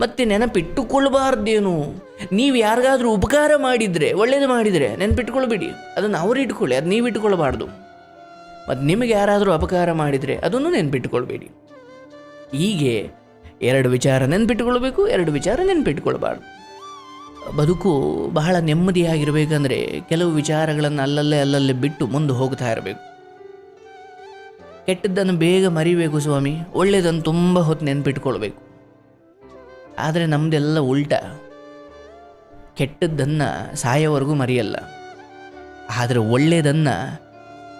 ಮತ್ತೆ ನೆನಪಿಟ್ಟುಕೊಳ್ಬಾರ್ದೇನು? ನೀವು ಯಾರಿಗಾದ್ರೂ ಉಪಕಾರ ಮಾಡಿದರೆ, ಒಳ್ಳೇದು ಮಾಡಿದರೆ ನೆನಪಿಟ್ಕೊಳ್ಬೇಡಿ. ಅದನ್ನು ಅವ್ರು ಇಟ್ಕೊಳ್ಳಿ, ಅದು ನೀವು ಇಟ್ಕೊಳ್ಬಾರ್ದು. ಮತ್ತು ನಿಮಗೆ ಯಾರಾದರೂ ಅಪಕಾರ ಮಾಡಿದರೆ ಅದನ್ನು ನೆನಪಿಟ್ಟುಕೊಳ್ಬೇಡಿ ಹೀಗೆ ಎರಡು ವಿಚಾರ ನೆನಪಿಟ್ಟುಕೊಳ್ಬೇಕು ಎರಡು ವಿಚಾರ ನೆನಪಿಟ್ಟುಕೊಳ್ಬಾರ್ದು ಬದುಕು ಬಹಳ ನೆಮ್ಮದಿಯಾಗಿರಬೇಕಂದ್ರೆ ಕೆಲವು ವಿಚಾರಗಳನ್ನು ಅಲ್ಲಲ್ಲೇ ಅಲ್ಲಲ್ಲೇ ಬಿಟ್ಟು ಮುಂದೆ ಹೋಗ್ತಾ ಇರಬೇಕು. ಕೆಟ್ಟದ್ದನ್ನು ಬೇಗ ಮರಿಬೇಕು ಸ್ವಾಮಿ ಒಳ್ಳೆಯದನ್ನು ತುಂಬ ಹೊತ್ತು ನೆನಪಿಟ್ಕೊಳ್ಬೇಕು. ಆದರೆ ನಮ್ಮದೆಲ್ಲ ಉಲ್ಟ. ಕೆಟ್ಟದ್ದನ್ನು ಸಾಯೋವರೆಗೂ ಮರೆಯಲ್ಲ. ಆದರೆ ಒಳ್ಳೆಯದನ್ನು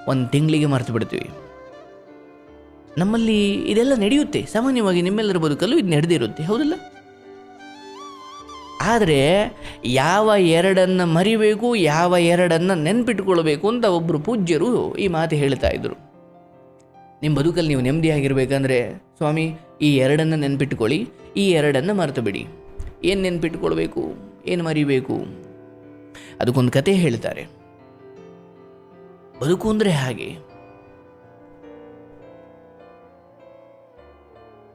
ಒಂದು ತಿಂಗಳಿಗೆ ಮರೆತು ಬಿಡ್ತೀವಿ. ನಮ್ಮಲ್ಲಿ ಇದೆಲ್ಲ ನಡೆಯುತ್ತೆ. ಸಾಮಾನ್ಯವಾಗಿ ನಿಮ್ಮೆಲ್ಲರ ಬದುಕಲ್ಲೂ ಇದು ನಡೆದಿರುತ್ತೆ. ಹೌದಲ್ಲ? ಆದರೆ ಯಾವ ಎರಡನ್ನು ಮರಿಬೇಕು, ಯಾವ ಎರಡನ್ನು ನೆನ್ಪಿಟ್ಕೊಳ್ಬೇಕು ಅಂತ ಒಬ್ಬರು ಪೂಜ್ಯರು ಈ ಮಾತು ಹೇಳ್ತಾ ಇದ್ರು. ನಿಮ್ಮ ಬದುಕಲ್ಲಿ ನೀವು ನೆಮ್ಮದಿಯಾಗಿರ್ಬೇಕಂದ್ರೆ, ಸ್ವಾಮಿ, ಈ ಎರಡನ್ನು ನೆನ್ಪಿಟ್ಕೊಳ್ಳಿ, ಈ ಎರಡನ್ನು ಮರೆತು ಬಿಡಿ ಏನು ನೆನ್ಪಿಟ್ಕೊಳ್ಬೇಕು? ಏನು ಮರಿಬೇಕು? ಅದಕ್ಕೊಂದು ಕತೆ ಹೇಳ್ತಾರೆ. ಬದುಕು ಅಂದರೆ ಹಾಗೆ.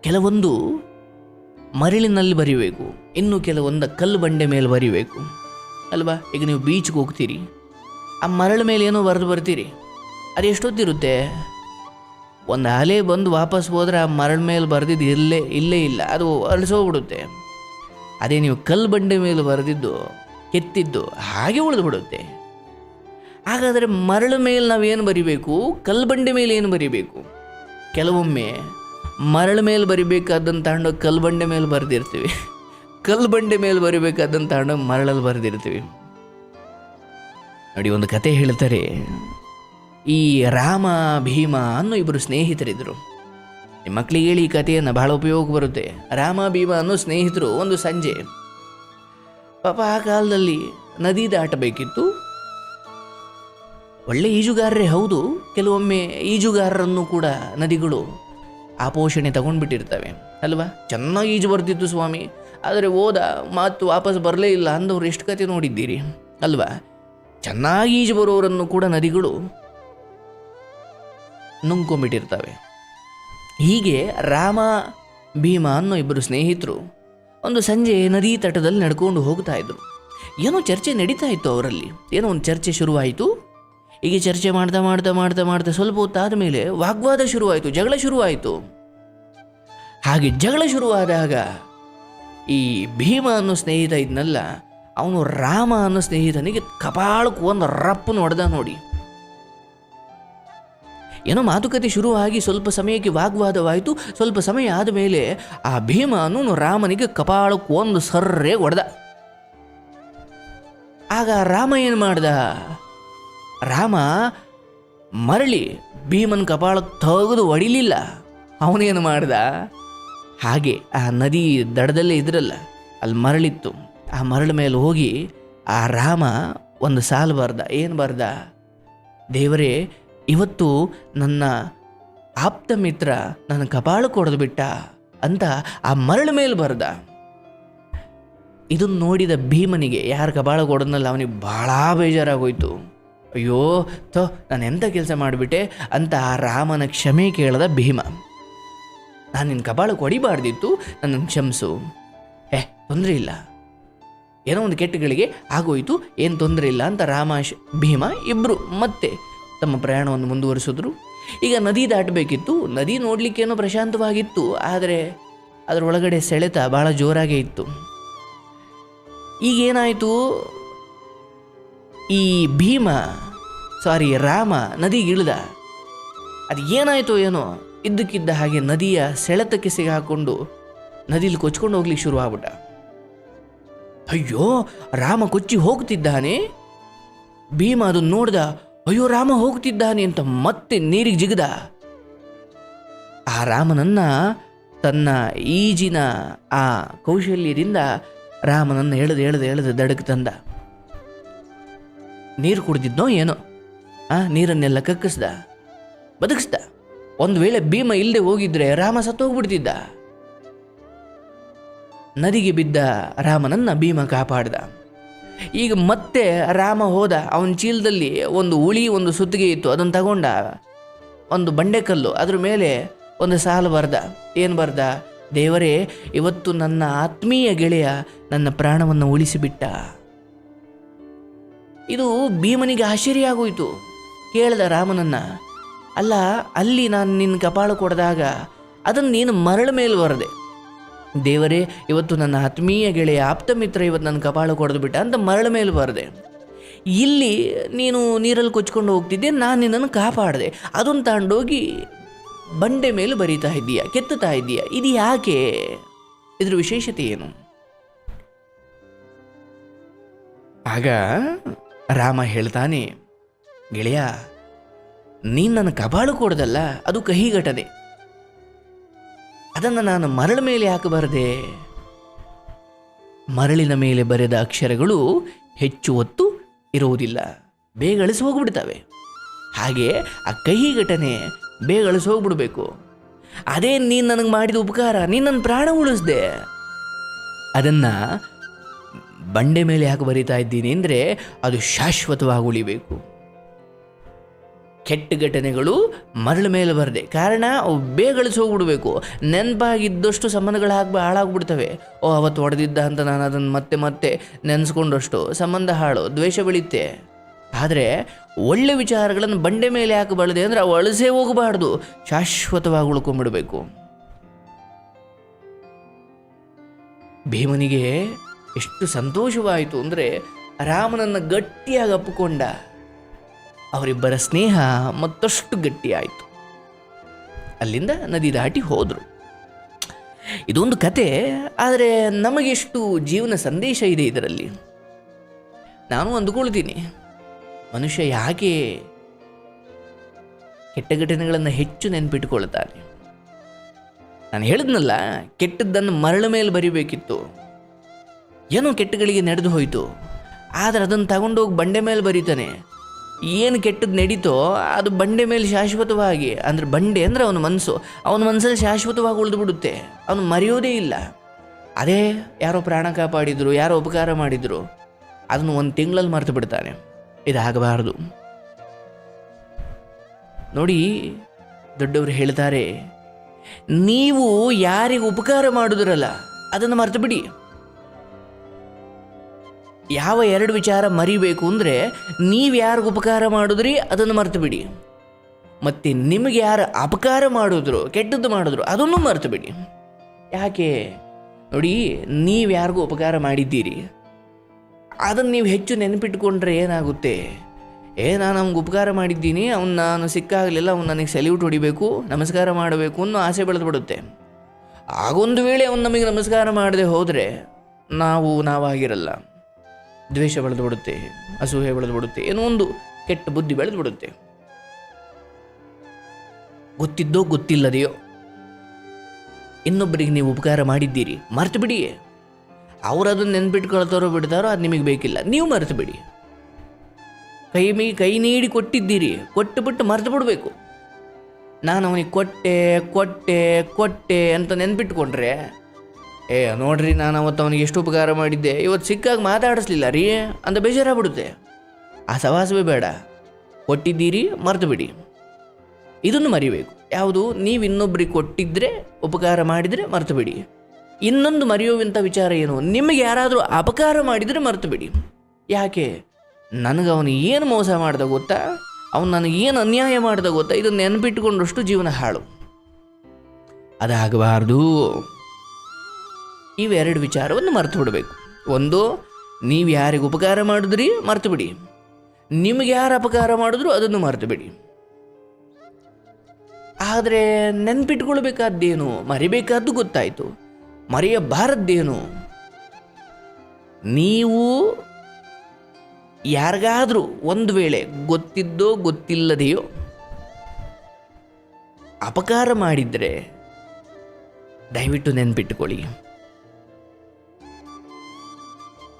ಕೆಲವೊಂದು ಮರಳಿನಲ್ಲಿ ಬರಿಬೇಕು, ಇನ್ನು ಕೆಲವೊಂದು ಕಲ್ಲು ಬಂಡೆ ಮೇಲೆ ಬರಿಬೇಕು. ಅಲ್ವಾ? ಈಗ ನೀವು ಬೀಚ್ಗೆ ಹೋಗ್ತೀರಿ. ಆ ಮರಳ ಮೇಲೆ ಏನೋ ಬರೆದು ಬರ್ತೀರಿ. ಅದು ಎಷ್ಟೊತ್ತಿರುತ್ತೆ? ಒಂದು ಅಲೆ ಬಂದು ವಾಪಸ್ ಹೋದ್ರೆ ಆ ಮರಳ ಮೇಲೆ ಬರೆದಿದ್ದು ಇರಲೇ, ಇಲ್ಲೇ ಇಲ್ಲ, ಅದು ಅಳಿಸೋಗ್ಬಿಡುತ್ತೆ ಅದೇ ನೀವು ಕಲ್ಲು ಬಂಡೆ ಮೇಲೆ ಬರೆದಿದ್ದು, ಕೆತ್ತಿದ್ದು, ಹಾಗೆ ಉಳಿದು ಬಿಡುತ್ತೆ. ಹಾಗಾದರೆ ಮರಳ ಮೇಲೆ ನಾವೇನು ಬರಿಬೇಕು? ಕಲ್ಲು ಬಂಡೆ ಮೇಲೆ ಏನು ಬರಿಬೇಕು? ಕೆಲವೊಮ್ಮೆ ಮರಳ ಮೇಲೆ ಬರಿಬೇಕಾದ್ದನ್ನು ತಗೊಂಡು ಕಲ್ಲು ಬಂಡೆ ಮೇಲೆ ಬರೆದಿರ್ತೀವಿ. ಕಲ್ಲು ಬಂಡೆ ಮೇಲೆ ಬರಿಬೇಕಾದ್ದನ್ನು ತಗೊಂಡೋಗಿ ಮರಳಲ್ಲಿ ಬರೆದಿರ್ತೀವಿ. ನೋಡಿ, ಒಂದು ಕತೆ ಹೇಳ್ತಾರೆ. ಈ ರಾಮ, ಭೀಮ ಅನ್ನೋ ಇಬ್ಬರು ಸ್ನೇಹಿತರಿದ್ದರು ನಿಮ್ಮ ಮಕ್ಕಳಿಗೆ ಹೇಳಿ ಈ ಕಥೆಯನ್ನು ಬಹಳ ಉಪಯೋಗ ಬರುತ್ತೆ. ರಾಮ, ಭೀಮ ಅನ್ನೋ ಸ್ನೇಹಿತರು ಒಂದು ಸಂಜೆ. ಪಾಪ ಆ ಕಾಲದಲ್ಲಿ ನದಿ ದಾಟಬೇಕಿತ್ತು. ಒಳ್ಳೆ ಈಜುಗಾರರೇ ಹೌದು, ಕೆಲವೊಮ್ಮೆ ಈಜುಗಾರರನ್ನು ಕೂಡ ನದಿಗಳು ಆ ಪೋಷಣೆ ತಗೊಂಡ್ಬಿಟ್ಟಿರ್ತವೆ. ಅಲ್ವಾ? ಚೆನ್ನಾಗಿ ಈಜು ಬರ್ತಿತ್ತು ಸ್ವಾಮಿ. ಆದರೆ ಹೋದ ಮಾತು ವಾಪಸ್ ಬರಲೇ ಇಲ್ಲ ಅಂದವ್ರು ಎಷ್ಟು ಕತೆ ನೋಡಿದ್ದೀರಿ? ಅಲ್ವಾ? ಚೆನ್ನಾಗಿ ಈಜು ಬರೋರನ್ನು ಕೂಡ ನದಿಗಳು ನುಂಗ್ಕೊಂಬಿಟ್ಟಿರ್ತವೆ. ಹೀಗೆ ರಾಮ, ಭೀಮ ಅನ್ನೋ ಇಬ್ಬರು ಸ್ನೇಹಿತರು ಒಂದು ಸಂಜೆ ನದಿ ತಟದಲ್ಲಿ ನಡ್ಕೊಂಡು ಹೋಗ್ತಾ ಇದ್ರು. ಏನೋ ಚರ್ಚೆ ನಡೀತಾ ಇತ್ತು ಅವರಲ್ಲಿ. ಏನೋ ಒಂದು ಚರ್ಚೆ ಶುರುವಾಯಿತು. ಹೀಗೆ ಚರ್ಚೆ ಮಾಡ್ತಾ ಮಾಡ್ತಾ ಮಾಡ್ತಾ ಮಾಡ್ತಾ ಸ್ವಲ್ಪ ಹೊತ್ತಾದ ಮೇಲೆ ವಾಗ್ವಾದ ಶುರುವಾಯಿತು, ಜಗಳ ಶುರುವಾಯಿತು. ಹಾಗೆ ಜಗಳ ಶುರುವಾದಾಗ ಈ ಭೀಮ ಅನ್ನೋ ಸ್ನೇಹಿತ ಇದ್ನಲ್ಲ, ಅವನು ರಾಮ ಅನ್ನೋ ಸ್ನೇಹಿತನಿಗೆ ಕಪಾಳಕ್ಕೆ ಒಂದು ರಪ್ಪನ್ನು ಹೊಡೆದ ನೋಡಿ. ಏನೋ ಮಾತುಕತೆ ಶುರುವಾಗಿ ಸ್ವಲ್ಪ ಸಮಯಕ್ಕೆ ವಾಗ್ವಾದವಾಯಿತು. ಸ್ವಲ್ಪ ಸಮಯ ಆದಮೇಲೆ ಆ ಭೀಮನು ರಾಮನಿಗೆ ಕಪಾಳಕ್ಕೆ ಒಂದು ಸರ್ರೆ ಹೊಡೆದ. ಆಗ ರಾಮ ಏನು ಮಾಡ್ದ? ರಾಮ, ಮರಳಿ ಭೀಮನ್ ಕಪಾಳಕ್ಕೆ ತೆಗೆದು ಹೊಡಿಲಿಲ್ಲ. ಅವನೇನು ಮಾಡ್ದ? ಹಾಗೆ ಆ ನದಿ ದಡದಲ್ಲೇ ಇದ್ರಲ್ಲ, ಅಲ್ಲಿ ಮರಳಿತ್ತು. ಆ ಮರಳ ಮೇಲೆ ಹೋಗಿ ಆ ರಾಮ ಒಂದು ಸಾಲು ಬರ್ದ. ಏನು ಬರ್ದ? ದೇವರೇ ಇವತ್ತು ನನ್ನ ಆಪ್ತ ಮಿತ್ರ ನನ್ನ ಕಪಾಳು ಕೊಡದು ಬಿಟ್ಟ ಅಂತ ಆ ಮರಳ ಮೇಲೆ ಬರ್ದ. ಇದನ್ನು ನೋಡಿದ ಭೀಮನಿಗೆ ಯಾರು ಕಪಾಳ ಕೊಡೋದ್ನಲ್ಲ ಅವನಿಗೆ ಭಾಳ ಬೇಜಾರಾಗೋಯ್ತು. ಅಯ್ಯೋ, ಥೋ, ನಾನು ಎಂಥ ಕೆಲಸ ಮಾಡಿಬಿಟ್ಟೆ ಅಂತ ಆ ರಾಮನ ಕ್ಷಮೆ ಕೇಳದ ಭೀಮ. ನಾನು ನಿನ್ನ ಕಪಾಳ ಕೊಡಿಬಾರ್ದಿತ್ತು, ನನ್ನ ಕ್ಷಮಿಸು. ಏ ತೊಂದರೆ ಇಲ್ಲ. ಏನೋ ಒಂದು ಕೆಟ್ಟಗಳಿಗೆ ಆಗೋಯ್ತು, ಏನು ತೊಂದರೆ ಇಲ್ಲ ಅಂತ ರಾಮ, ಭೀಮ ಇಬ್ಬರು ಮತ್ತೆ ತಮ್ಮ ಪ್ರಯಾಣವನ್ನು ಮುಂದುವರಿಸಿದ್ರು. ಈಗ ನದಿ ದಾಟಬೇಕಿತ್ತು. ನದಿ ನೋಡಲಿಕ್ಕೇನೋ ಪ್ರಶಾಂತವಾಗಿತ್ತು. ಆದರೆ ಅದರೊಳಗಡೆ ಸೆಳೆತ ಭಾಳ ಜೋರಾಗೇ ಇತ್ತು. ಈಗೇನಾಯಿತು? ಈ ಭೀಮ ಸಾರಿ ರಾಮ ನದಿಗೆ ಇಳಿದ. ಅದು ಏನಾಯಿತೋ ಏನೋ ಇದ್ದಕ್ಕಿದ್ದ ಹಾಗೆ ನದಿಯ ಸೆಳೆತಕ್ಕೆ ಸಿಗಾಕೊಂಡು ನದಿಲಿ ಕೊಚ್ಕೊಂಡು ಹೋಗ್ಲಿಕ್ಕೆ ಶುರು ಆಗ್ಬಿಟ್ಟ. ಅಯ್ಯೋ, ರಾಮ ಕೊಚ್ಚಿ ಹೋಗ್ತಿದ್ದಾನೆ? ಭೀಮ ಅದನ್ನು ನೋಡ್ದ ಅಯ್ಯೋ, ರಾಮ ಹೋಗ್ತಿದ್ದಾನೆ ಅಂತ ಮತ್ತೆ ನೀರಿಗೆ ಜಿಗಿದ. ಆ ರಾಮನನ್ನ ತನ್ನ ಈಜಿನ ಆ ಕೌಶಲ್ಯದಿಂದ ರಾಮನನ್ನ ಎಳೆದು ಎಳೆದು ಎಳೆದು ದಡಕ್ಕೆ ತಂದ. ನೀರು ಕುಡಿದಿದ್ನೋ ಏನೋ? ಆ, ನೀರನ್ನೆಲ್ಲ ಕಕ್ಕಿಸ್ದ. ಬದುಕಿಸ್ದ. ಒಂದು ವೇಳೆ ಭೀಮ ಇಲ್ಲದೆ ಹೋಗಿದ್ರೆ ರಾಮ ಸತ್ತೋಗ್ಬಿಡ್ತಿದ್ದ. ನದಿಗೆ ಬಿದ್ದ ರಾಮನನ್ನ ಭೀಮ ಕಾಪಾಡ್ದ. ಈಗ ಮತ್ತೆ ರಾಮ ಹೋದ. ಅವನ ಚೀಲದಲ್ಲಿ ಒಂದು ಉಳಿ ಒಂದು ಸುತ್ತಿಗೆ ಇತ್ತು. ಅದನ್ನು ತಗೊಂಡ ಒಂದು ಬಂಡೆಕಲ್ಲು ಅದ್ರ ಮೇಲೆ ಒಂದು ಸಾಲು ಬರ್ದ. ಏನು ಬರ್ದ? ದೇವರೇ, ಇವತ್ತು ನನ್ನ ಆತ್ಮೀಯ ಗೆಳೆಯ ನನ್ನ ಪ್ರಾಣವನ್ನು ಉಳಿಸಿಬಿಟ್ಟ. ಇದು ಭೀಮನಿಗೆ ಆಶ್ಚರ್ಯ ಆಗೋಯಿತು. ಕೇಳಿದ ರಾಮನನ್ನು, ಅಲ್ಲ, ಅಲ್ಲಿ ನಾನು ನಿನ್ನ ಕಪಾಳ ಕೊಡದಾಗ ಅದನ್ನು ನೀನು ಮರಳ ಮೇಲೆ ಬರದೆ ದೇವರೇ, ಇವತ್ತು ನನ್ನ ಆತ್ಮೀಯ ಗೆಳೆಯ ಆಪ್ತ ಮಿತ್ರ ಇವತ್ತು ನನ್ನ ಕಪಾಳ ಕೊಡದು ಬಿಟ್ಟ ಅಂತ ಮರಳ ಮೇಲೆ ಬರದೆ, ಇಲ್ಲಿ ನೀನು ನೀರಲ್ಲಿ ಕೊಚ್ಕೊಂಡು ಹೋಗ್ತಿದ್ದೆ, ನಾನು ನಿನ್ನನ್ನು ಕಾಪಾಡಿದೆ. ಅದನ್ನು ತಗೊಂಡೋಗಿ ಬಂಡೆ ಮೇಲೆ ಬರೀತಾ ಇದ್ದೀಯ, ಕೆತ್ತುತ್ತಾ ಇದ್ದೀಯ? ಇದು ಯಾಕೆ? ಇದ್ರ ವಿಶೇಷತೆ ಏನು? ಆಗ ರಾಮ ಹೇಳ್ತಾನೆ, ಗೆಳೆಯ, ನೀನು ನನ್ನ ಕಬಾಳು ಕೊಡ್ದಲ್ಲ, ಅದು ಕಹಿ ಘಟನೆ ಅದನ್ನು ನಾನು ಮರಳ ಮೇಲೆ ಹಾಕಬಾರದೆ? ಬರದೆ ಮರಳಿನ ಮೇಲೆ ಬರೆದ ಅಕ್ಷರಗಳು ಹೆಚ್ಚು ಹೊತ್ತು ಇರುವುದಿಲ್ಲ. ಬೇಗಳಿಸಿ ಹೋಗ್ಬಿಡ್ತವೆ. ಹಾಗೆ ಆ ಕಹಿ ಘಟನೆ ಬೇಗಳಿಸಿ ಹೋಗ್ಬಿಡ್ಬೇಕು. ಅದೇ ನೀನು ನನಗೆ ಮಾಡಿದ ಉಪಕಾರ, ನೀನು ನನ್ನ ಪ್ರಾಣ ಉಳಿಸ್ದೆ. ಅದನ್ನು ಬಂಡೆ ಮೇಲೆ ಯಾಕೆ ಬರಿತಾ ಇದ್ದೀನಿ ಅಂದರೆ ಅದು ಶಾಶ್ವತವಾಗಿ ಉಳಿಬೇಕು. ಕೆಟ್ಟ ಘಟನೆಗಳು ಮರಳ ಮೇಲೆ ಬರದೆ. ಕಾರಣ, ಅವು ಬೇಗಳಿಸಿ ಹೋಗ್ಬಿಡ್ಬೇಕು. ನೆನಪಾಗಿದ್ದಷ್ಟು ಸಂಬಂಧಗಳು ಹಾಕಿ ಹಾಳಾಗ್ಬಿಡ್ತವೆ. ಓ, ಅವತ್ತು ಹೊಡೆದಿದ್ದ ಅಂತ ನಾನು ಅದನ್ನು ಮತ್ತೆ ಮತ್ತೆ ನೆನೆಸ್ಕೊಂಡಷ್ಟು ಸಂಬಂಧ ಹಾಳು, ದ್ವೇಷ ಬೆಳೆಯುತ್ತೆ ಆದರೆ, ಒಳ್ಳೆ ವಿಚಾರಗಳನ್ನು ಬಂಡೆ ಮೇಲೆ ಯಾಕೆ ಬಳದೆ ಅಂದರೆ ಅವು ಅಳಸೇ ಹೋಗಬಾರ್ದು. ಶಾಶ್ವತವಾಗಿ ಉಳ್ಕೊಂಡ್ಬಿಡಬೇಕು. ಭೀಮನಿಗೆ ಎಷ್ಟು ಸಂತೋಷವಾಯಿತು ಅಂದರೆ ರಾಮನನ್ನು ಗಟ್ಟಿಯಾಗಿ ಅಪ್ಪಿಕೊಂಡ. ಅವರಿಬ್ಬರ ಸ್ನೇಹ ಮತ್ತಷ್ಟು ಗಟ್ಟಿಯಾಯಿತು. ಅಲ್ಲಿಂದ ನದಿ ದಾಟಿ ಹೋದರು. ಇದೊಂದು ಕತೆ, ಆದರೆ ನಮಗೆಷ್ಟು ಜೀವನ ಸಂದೇಶ ಇದೆ ಇದರಲ್ಲಿ. ನಾನು ಅಂದುಕೊಳ್ತೀನಿ, ಮನುಷ್ಯ ಯಾಕೆ ಕೆಟ್ಟ ಘಟನೆಗಳನ್ನು ಹೆಚ್ಚು ನೆನಪಿಟ್ಟುಕೊಳ್ತಾನೆ ನಾನು ಹೇಳಿದ್ನಲ್ಲ, ಕೆಟ್ಟದ್ದನ್ನು ಮರಳ ಮೇಲೆ ಬರಿಬೇಕಿತ್ತು. ಏನೋ ಕೆಟ್ಟಗಳಿಗೆ ನಡೆದು ಹೋಯಿತು, ಆದರೆ ಅದನ್ನು ತಗೊಂಡೋಗಿ ಬಂಡೆ ಮೇಲೆ ಬರೀತಾನೆ. ಏನು ಕೆಟ್ಟದ್ದು ನಡೀತೋ ಅದು ಬಂಡೆ ಮೇಲೆ ಶಾಶ್ವತವಾಗಿ, ಅಂದರೆ ಬಂಡೆ ಅಂದರೆ ಅವನ ಮನಸ್ಸು ಅವನ ಮನಸ್ಸಲ್ಲಿ ಶಾಶ್ವತವಾಗಿ ಉಳಿದು ಬಿಡುತ್ತೆ. ಅವನು ಮರೆಯೋದೇ ಇಲ್ಲ. ಅದೇ ಯಾರೋ ಪ್ರಾಣ ಕಾಪಾಡಿದರು, ಯಾರೋ ಉಪಕಾರ ಮಾಡಿದ್ರು, ಅದನ್ನು ಒಂದು ತಿಂಗಳಲ್ಲಿ ಮರೆತು ಬಿಡ್ತಾನೆ. ಇದಾಗಬಾರದು. ನೋಡಿ, ದೊಡ್ಡವರು ಹೇಳ್ತಾರೆ, ನೀವು ಯಾರಿಗೆ ಉಪಕಾರ ಮಾಡಿದ್ರಲ್ಲ, ಅದನ್ನು ಮರೆತು ಬಿಡಿ. ಯಾವ ಎರಡು ವಿಚಾರ ಮರಿಬೇಕು ಅಂದರೆ ನೀವು ಯಾರಿಗೆ ಉಪಕಾರ ಮಾಡಿದ್ರಿ ಅದನ್ನು ಮರೆತು ಬಿಡಿ ಮತ್ತು ನಿಮಗೆ ಯಾರು ಅಪಕಾರ ಮಾಡಿದ್ರು, ಕೆಟ್ಟದ್ದು ಮಾಡಿದ್ರು, ಅದನ್ನು ಮರೆತು ಬಿಡಿ ಯಾಕೆ? ನೋಡಿ, ನೀವು ಯಾರಿಗೂ ಉಪಕಾರ ಮಾಡಿದ್ದೀರಿ. ಅದನ್ನು ನೀವು ಹೆಚ್ಚು ನೆನಪಿಟ್ಕೊಂಡ್ರೆ ಏನಾಗುತ್ತೆ? ಏ ನಾನು ಅವ್ನಿಗೆ ಉಪಕಾರ ಮಾಡಿದ್ದೀನಿ, ಅವ್ನು ನಾನು ಸಿಕ್ಕಾಗಲಿಲ್ಲ, ಅವ್ನು ನನಗೆ ಸೆಲ್ಯೂಟ್ ಹೊಡಿಬೇಕು, ನಮಸ್ಕಾರ ಮಾಡಬೇಕು ಅನ್ನೋ ಆಸೆ ಬೆಳೆದು ಬಿಡುತ್ತೆ ಆಗೊಂದು ವೇಳೆ ಅವ್ನು ನಮಗೆ ನಮಸ್ಕಾರ ಮಾಡದೆ ಹೋದರೆ, ನಾವು ನಾವಾಗಿರಲ್ಲ. ದ್ವೇಷ ಬೆಳೆದು ಬಿಡುತ್ತೆ ಅಸೂಹೆ ಬೆಳೆದು ಬಿಡುತ್ತೆ, ಏನೋ ಒಂದು ಕೆಟ್ಟ ಬುದ್ಧಿ ಬೆಳೆದು ಬಿಡುತ್ತೆ. ಗೊತ್ತಿದ್ದೋ ಗೊತ್ತಿಲ್ಲದೆಯೋ, ಇನ್ನೊಬ್ಬರಿಗೆ ನೀವು ಉಪಕಾರ ಮಾಡಿದ್ದೀರಿ, ಮರೆತು ಬಿಡಿ ಅವರು ಅದನ್ನು ನೆನ್ಪಿಟ್ಕೊಳ್ತಾರೋ ಬಿಡ್ತಾರೋ ಅದು ನಿಮಗೆ ಬೇಕಿಲ್ಲ, ನೀವು ಮರೆತು ಬಿಡಿ. ಕೈ ಮೀ ಕೈ ನೀಡಿ ಕೊಟ್ಟಿದ್ದೀರಿ, ಕೊಟ್ಟು ಬಿಟ್ಟು ಮರೆತು ಬಿಡಬೇಕು. ನಾನು ಅವನಿಗೆ ಕೊಟ್ಟೆ ಕೊಟ್ಟೆ ಕೊಟ್ಟೆ ಅಂತ ನೆನ್ಪಿಟ್ಕೊಂಡ್ರೆ ಏ, ನೋಡ್ರಿ, ನಾನು ಅವತ್ತು ಅವನಿಗೆ ಎಷ್ಟು ಉಪಕಾರ ಮಾಡಿದ್ದೆ. ಇವತ್ತು ಸಿಕ್ಕಾಗ ಮಾತಾಡಿಸ್ಲಿಲ್ಲ ರೀ, ಅಂತ ಬೇಜಾರಾಗ್ಬಿಡುತ್ತೆ. ಆ ಸವಾಸವೇ ಬೇಡ. ಕೊಟ್ಟಿದ್ದೀರಿ ಮರೆತು ಬಿಡಿ ಇದನ್ನು ಮರಿಬೇಕು. ಯಾವುದು? ನೀವು ಇನ್ನೊಬ್ರಿಗೆ ಕೊಟ್ಟಿದ್ದರೆ ಉಪಕಾರ ಮಾಡಿದರೆ ಮರೆತು ಬಿಡಿ ಇನ್ನೊಂದು ಮರೆಯುವಂಥ ವಿಚಾರ ಏನು? ನಿಮಗೆ ಯಾರಾದರೂ ಅಪಕಾರ ಮಾಡಿದರೆ ಮರೆತು ಬಿಡಿ ಯಾಕೆ? ನನಗೆ ಅವನು ಏನು ಮೋಸ ಮಾಡಿದ ಗೊತ್ತಾ? ಅವನು ನನಗೆ ಏನು ಅನ್ಯಾಯ ಮಾಡಿದ ಗೊತ್ತಾ? ಇದನ್ನು ನೆನಪಿಟ್ಟುಕೊಂಡಷ್ಟು ಜೀವನ ಹಾಳು. ಅದಾಗಬಾರ್ದು. ಇವೆರಡು ವಿಚಾರವನ್ನು ಮರೆತು ಬಿಡಬೇಕು. ಒಂದು, ನೀವು ಯಾರಿಗೆ ಉಪಕಾರ ಮಾಡಿದ್ರಿ ಮರೆತು ಬಿಡಿ. ನಿಮಗೆ ಯಾರು ಅಪಕಾರ ಮಾಡಿದ್ರು ಅದನ್ನು ಮರೆತು ಬಿಡಿ. ಆದರೆ ನೆನ್ಪಿಟ್ಕೊಳ್ಬೇಕಾದ್ದೇನು? ಮರಿಬೇಕಾದ್ದು ಗೊತ್ತಾಯಿತು. ಮರೆಯಬಾರದ್ದೇನು? ನೀವು ಯಾರಿಗಾದರೂ ಒಂದು ವೇಳೆ ಗೊತ್ತಿದ್ದೋ ಗೊತ್ತಿಲ್ಲದೆಯೋ ಅಪಕಾರ ಮಾಡಿದರೆ ದಯವಿಟ್ಟು ನೆನ್ಪಿಟ್ಟುಕೊಳ್ಳಿ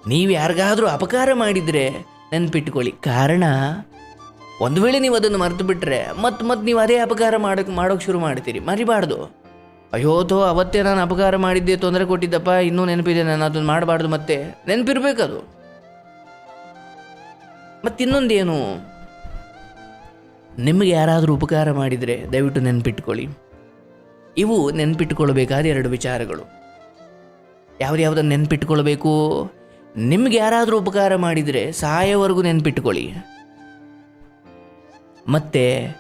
ನೀವು ಯಾರಿಗಾದರೂ ಅಪಕಾರ ಮಾಡಿದರೆ ನೆನ್ಪಿಟ್ಕೊಳ್ಳಿ. ಕಾರಣ, ಒಂದು ವೇಳೆ ನೀವು ಅದನ್ನು ಮರೆತು ಬಿಟ್ಟರೆ ಮತ್ತೆ ಮತ್ತೆ ನೀವು ಅದೇ ಅಪಕಾರ ಮಾಡೋಕೆ ಮಾಡೋಕೆ ಶುರು ಮಾಡ್ತೀರಿ. ಮರಿಬಾರ್ದು. ಅಯ್ಯೋ, ಥೋ, ಅವತ್ತೇ ನಾನು ಅಪಕಾರ ಮಾಡಿದ್ದೆ, ತೊಂದರೆ ಕೊಟ್ಟಿದ್ದಪ್ಪ, ಇನ್ನೂ ನೆನಪಿದೆ, ನಾನು ಅದನ್ನು ಮಾಡಬಾರ್ದು ಮತ್ತೆ. ನೆನಪಿರ್ಬೇಕದು. ಮತ್ತು ಇನ್ನೊಂದೇನು? ನಿಮಗೆ ಯಾರಾದರೂ ಉಪಕಾರ ಮಾಡಿದರೆ ದಯವಿಟ್ಟು ನೆನಪಿಟ್ಕೊಳ್ಳಿ. ಇವು ನೆನಪಿಟ್ಕೊಳ್ಬೇಕಾದ ಎರಡು ವಿಚಾರಗಳು. ಯಾವ್ದ್ಯಾವ್ದನ್ನು ನೆನ್ಪಿಟ್ಕೊಳ್ಬೇಕು? ನಿಮ್ಗೆ ಯಾರಾದರೂ ಉಪಕಾರ ಮಾಡಿದರೆ ಸಹಾಯವರೆಗೂ ನೆನ್ಪಿಟ್ಕೊಳ್ಳಿ. ಮತ್ತು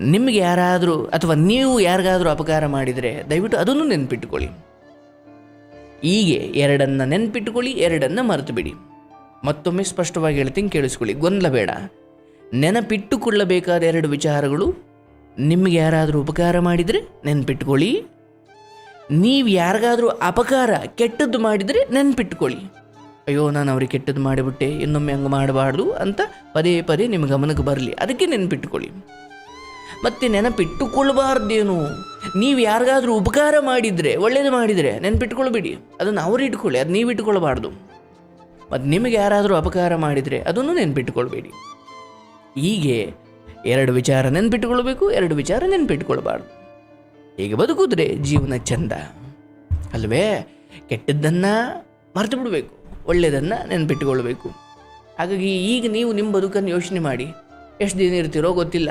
ನಿಮಗೆ ಯಾರಾದರೂ ಅಥವಾ ನೀವು ಯಾರಿಗಾದರೂ ಅಪಕಾರ ಮಾಡಿದರೆ ದಯವಿಟ್ಟು ಅದನ್ನು ನೆನ್ಪಿಟ್ಕೊಳ್ಳಿ. ಹೀಗೆ ಎರಡನ್ನು ನೆನ್ಪಿಟ್ಕೊಳ್ಳಿ, ಎರಡನ್ನು ಮರೆತು ಬಿಡಿ ಮತ್ತೊಮ್ಮೆ ಸ್ಪಷ್ಟವಾಗಿ ಹೇಳ್ತೀನಿ, ಕೇಳಿಸ್ಕೊಳ್ಳಿ. ಗೊಂದಲ ಬೇಡ. ನೆನಪಿಟ್ಟುಕೊಳ್ಳಬೇಕಾದ ಎರಡು ವಿಚಾರಗಳು, ನಿಮಗೆ ಯಾರಾದರೂ ಉಪಕಾರ ಮಾಡಿದರೆ ನೆನ್ಪಿಟ್ಕೊಳ್ಳಿ. ನೀವು ಯಾರಿಗಾದರೂ ಅಪಕಾರ ಕೆಟ್ಟದ್ದು ಮಾಡಿದರೆ ನೆನ್ಪಿಟ್ಕೊಳ್ಳಿ. ಅಯ್ಯೋ, ನಾನು ಅವ್ರಿಗೆ ಕೆಟ್ಟದ್ದು ಮಾಡಿಬಿಟ್ಟೆ, ಇನ್ನೊಮ್ಮೆ ಹಂಗೆ ಮಾಡಬಾರ್ದು ಅಂತ ಪದೇ ಪದೇ ನಿಮ್ಮ ಗಮನಕ್ಕೆ ಬರಲಿ. ಅದಕ್ಕೆ ನೆನಪಿಟ್ಟುಕೊಳ್ಳಿ ಮತ್ತೆ ನೆನಪಿಟ್ಟುಕೊಳ್ಬಾರ್ದೇನು? ನೀವು ಯಾರಿಗಾದರೂ ಉಪಕಾರ ಮಾಡಿದರೆ, ಒಳ್ಳೇದು ಮಾಡಿದರೆ ನೆನಪಿಟ್ಕೊಳ್ಬೇಡಿ. ಅದನ್ನು ಅವ್ರು ಇಟ್ಕೊಳ್ಳಿ, ಅದು ನೀವು ಇಟ್ಕೊಳ್ಬಾರ್ದು. ಮತ್ತು ನಿಮಗೆ ಯಾರಾದರೂ ಅಪಕಾರ ಮಾಡಿದರೆ ಅದನ್ನು ನೆನಪಿಟ್ಕೊಳ್ಬೇಡಿ. ಹೀಗೆ ಎರಡು ವಿಚಾರ ನೆನಪಿಟ್ಕೊಳ್ಬೇಕು, ಎರಡು ವಿಚಾರ ನೆನಪಿಟ್ಕೊಳ್ಬಾರ್ದು. ಹೀಗೆ ಬದುಕಿದ್ರೆ ಜೀವನ ಚಂದ. ಅಲ್ವೇ? ಕೆಟ್ಟದ್ದನ್ನು ಮರೆತು ಬಿಡಬೇಕು ಒಳ್ಳೆಯದನ್ನು ನೆನಪಿಟ್ಟುಕೊಳ್ಬೇಕು ಹಾಗಾಗಿ ಈಗ ನೀವು ನಿಮ್ಮ ಬದುಕನ್ನು ಯೋಚನೆ ಮಾಡಿ, ಎಷ್ಟು ದಿನ ಇರ್ತೀರೋ ಗೊತ್ತಿಲ್ಲ.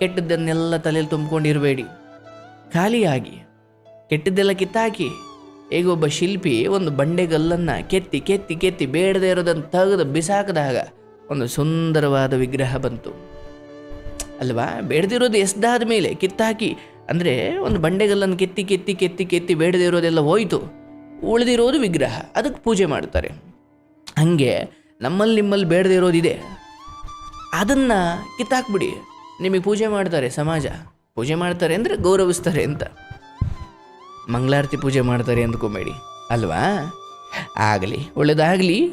ಕೆಟ್ಟದ್ದನ್ನೆಲ್ಲ ತಲೆಯಲ್ಲಿ ತುಂಬಿಕೊಂಡಿರಬೇಡಿ. ಖಾಲಿಯಾಗಿ, ಕೆಟ್ಟದ್ದೆಲ್ಲ ಕಿತ್ತಾಕಿ ಈಗ ಒಬ್ಬ ಶಿಲ್ಪಿ ಒಂದು ಬಂಡೆಗಲ್ಲನ್ನು ಕೆತ್ತಿ ಕೆತ್ತಿ ಕೆತ್ತಿ ಬೇಡದೇ ಇರೋದನ್ನು ತೆಗೆದು ಬಿಸಾಕಿದಾಗ ಒಂದು ಸುಂದರವಾದ ವಿಗ್ರಹ ಬಂತು. ಅಲ್ವಾ? ಬೇಡದಿರೋದು ಎಸ್ದಾದ ಮೇಲೆ ಕಿತ್ತಾಕಿ, ಅಂದರೆ ಒಂದು ಬಂಡೆಗಲ್ಲನ್ನು ಕೆತ್ತಿ ಕೆತ್ತಿ ಕೆತ್ತಿ ಕೆತ್ತಿ ಬೇಡದೇ ಇರೋದೆಲ್ಲ ಹೋಯ್ತು. ಉಳಿದಿರೋದು ವಿಗ್ರಹ. ಅದಕ್ಕೆ ಪೂಜೆ ಮಾಡ್ತಾರೆ ಹಾಗೆ ನಮ್ಮಲ್ಲಿ ನಿಮ್ಮಲ್ಲಿ ಬೇಡದೇ ಇರೋದಿದೆ. ಅದನ್ನು ಕಿತ್ತಾಕ್ಬಿಡಿ. ನಿಮಗೆ ಪೂಜೆ ಮಾಡ್ತಾರೆ ಸಮಾಜ. ಪೂಜೆ ಮಾಡ್ತಾರೆ ಅಂದರೆ ಗೌರವಿಸ್ತಾರೆ ಅಂತ. ಮಂಗಳಾರತಿ ಪೂಜೆ ಮಾಡ್ತಾರೆ ಅಂದ್ಕೊಬೇಡಿ. ಅಲ್ವಾ? ಆಗಲಿ, ಒಳ್ಳೇದಾಗಲಿ.